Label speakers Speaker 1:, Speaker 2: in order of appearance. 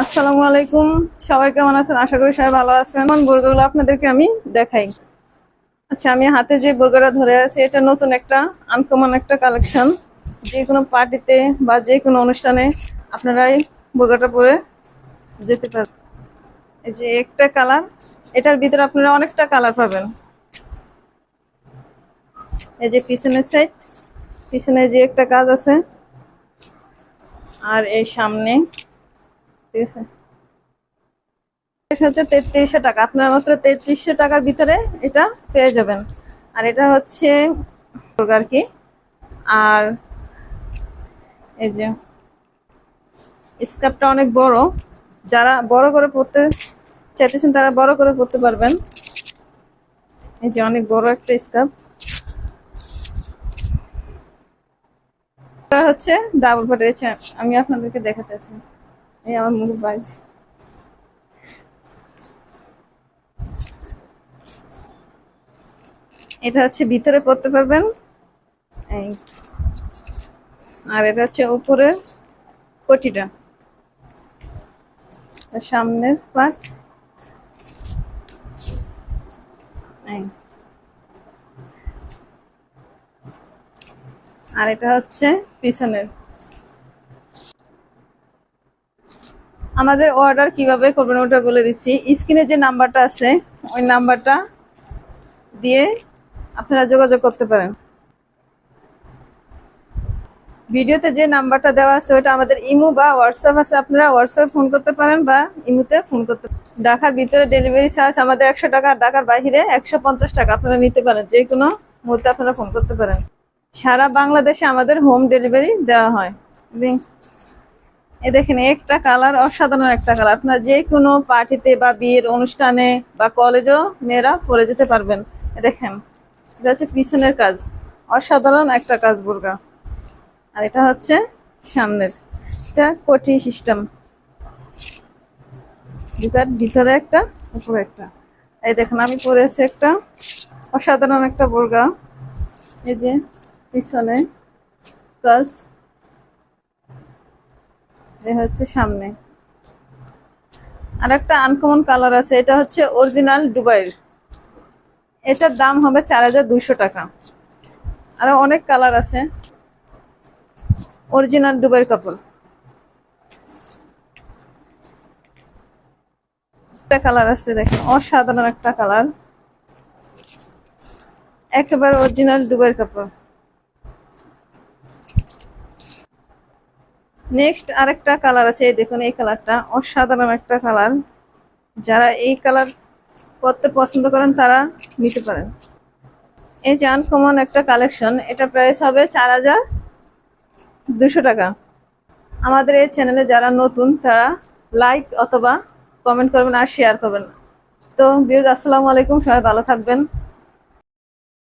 Speaker 1: আসসালামু আলাইকুম। সবাই কেমন আছেন? আশা করি সবাই ভালো আছেন। আমার বোরগাগুলো আপনাদেরকে আমি দেখাই। আচ্ছা আমি হাতে যে বোরগাটা ধরে আছি, এটা নতুন একটা আনকমন একটা কালেকশন যে কোনো পার্টিতে বা যে কোনো অনুষ্ঠানে আপনারা এই পরে যেতে পারেন। এই যে একটা কালার এটার ভিতরে আপনারা অনেকটা কালার পাবেন। এই যে পিছনের সাইড পিছনে যে একটা কাজ আছে, আর এই সামনে হচ্ছে তেত্রিশশো টাকা। আপনার মাত্র তেত্রিশশো টাকার ভিতরে এটা পেয়ে যাবেন। আর এটা হচ্ছে আর কি, আর এই যে স্কার্ফটা অনেক বড়। যারা বড় করে পড়তে চাইতেছেন, তারা বড় করে পড়তে পারবেন। এই যে অনেক বড় একটা স্কার্ফ। হচ্ছে ডাবল পাঠিয়েছে আমি আপনাদেরকে দেখাতে আছি। এই আমার মুখ বাজছে এটা হচ্ছে ভিতরে পড়তে পারবেন। এই। আর এটা হচ্ছে উপরে কোটিটা সামনের এই। আর এটা হচ্ছে পিছনের। আমাদের অর্ডার কীভাবে করবেন ওটা বলে দিচ্ছি। স্ক্রিনে যে নাম্বারটা আছে, ওই নাম্বারটা দিয়ে আপনারা যোগাযোগ করতে পারেন। ভিডিওতে যে নাম্বারটা দেওয়া আছে, ওটা আমাদের ইমো বা হোয়াটসঅ্যাপ আছে। আপনারা হোয়াটসঅ্যাপে ফোন করতে পারেন বা ইমোতে ফোন করতে ঢাকার ভিতরে ডেলিভারি চার্জ আমাদের একশো টাকা ঢাকার বাইরে একশো পঞ্চাশ টাকা। আপনারা নিতে পারেন, যে কোনো মুহূর্তে আপনারা ফোন করতে পারেন। সারা বাংলাদেশে আমাদের হোম ডেলিভারি দেওয়া হয়। এ দেখেন, একটা কালার অসাধারণ একটা কালার। আপনার যে কোনো পার্টিতে বা বিয়ের অনুষ্ঠানে বা কলেজেও মেয়েরা পরে যেতে পারবেন। দেখেন, এটা হচ্ছে পিছনের কাজ। অসাধারণ একটা কাজ বোরগা আর এটা হচ্ছে সামনের। এটা কোটি সিস্টেম। ভিতরে একটা, উপরে একটা। এই দেখেন, আমি পরেছি একটা অসাধারণ একটা বোরগা এই যে পিছনে কাজ এই হচ্ছে সামনে। আর একটা আনকমন কালার আছে, এটা হচ্ছে অরিজিনাল দুবাইয়ের এটার দাম হবে চার হাজার দুইশো টাকা। আরও অনেক কালার আছে। অরিজিনাল দুবাইয়ের কাপড় একটা কালার আছে দেখেন, অসাধারণ একটা কালার একেবারে অরিজিনাল দুবাইয়ের কাপড় নেক্সট আরেকটা কালার আছে, দেখুন এই কালারটা অসাধারণ একটা কালার যারা এই কালার করতে পছন্দ করেন, তারা নিতে পারেন। এই যে আনকমন একটা কালেকশন এটা প্রাইস হবে চার হাজার দুশো টাকা। আমাদের এই চ্যানেলে যারা নতুন, তারা লাইক অথবা কমেন্ট করবেন আর শেয়ার করবেন। তো বিউজ আসসালামু আলাইকুম, সবাই ভালো থাকবেন।